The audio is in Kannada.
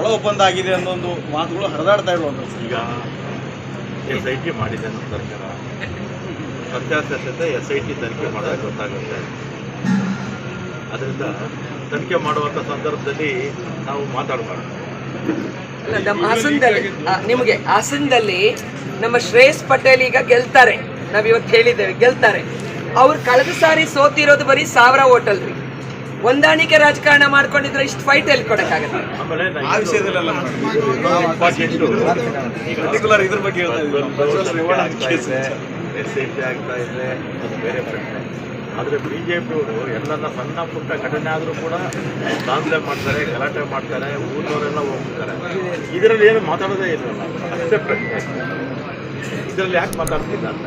ಒಳ ಒಪ್ಪಂದ ಆಗಿದೆ ಅನ್ನೋ ಒಂದು ಮಾತುಗಳು ಹರಿದಾಡ್ತಾ ಇರುವಂಥದ್ದು ಈಗ ಎಸ್ ಐ ಟಿ ಮಾಡಿದೆ ನಮ್ಮ ಸರ್ಕಾರ. ಸತ್ಯಾಸತ್ಯತೆ ಎಸ್ ಐ ಟಿ ತನಿಖೆ ಮಾಡಿದಾಗ ಗೊತ್ತಾಗುತ್ತೆ. ಅದರಿಂದ ತನಿಖೆ ಮಾಡುವಂಥ ಸಂದರ್ಭದಲ್ಲಿ ನಾವು ಮಾತಾಡಬಾರ್ದು. ಅಲ್ಲ ನಮ್ಮ ಹಾಸನದಲ್ಲಿ ನಿಮಗೆ ಹಾಸನದಲ್ಲಿ ನಮ್ಮ ಶ್ರೇಯಸ್ ಪಟೇಲ್ ಈಗ ಗೆಲ್ತಾರೆ. ನಾವ್ ಇವತ್ತು ಹೇಳಿದ್ದೇವೆ ಗೆಲ್ತಾರೆ. ಅವ್ರು ಕಳೆದ ಸಾರಿ ಸೋತಿರೋದು ಬರೀ ಸಾವಿರ ಹೋಟೆಲ್ ರೀ ಹೊಂದಾಣಿಕೆ ರಾಜಕಾರಣ ಮಾಡ್ಕೊಂಡಿದ್ರೆ ಇಷ್ಟು ಫೈಟ್ ಎಲ್ಲಿ ಕೊಡಕ್ಕಾಗತ್ತೆ ಆಮೇಲೆ ಆ ವಿಷಯದಲ್ಲೆಲ್ಲ ಪರ್ಟಿಕ್ಯುಲರ್ ಇದ್ರ ಬಗ್ಗೆ ಆಗ್ತಾ ಇದೆ. ಬೇರೆ ಪ್ರಶ್ನೆ. ಆದರೆ ಬಿ ಜೆ ಪಿಯವರು ಸಣ್ಣ ಪುಟ್ಟ ಘಟನೆ ಆದರೂ ಕೂಡ ದಾಂಧಲೆ ಮಾಡ್ತಾರೆ ಗಲಾಟೆ ಮಾಡ್ತಾರೆ ಊರಿನವರೆಲ್ಲ ಹೋಗ್ತಾರೆ ಇದರಲ್ಲಿ ಏನು ಮಾತಾಡೋದೇ ಇಲ್ಲ ಅಷ್ಟೇ ಪ್ರಶ್ನೆ. ಇದರಲ್ಲಿ ಯಾಕೆ ಮಾತಾಡ್ತಿಲ್ಲ ಅಂತ.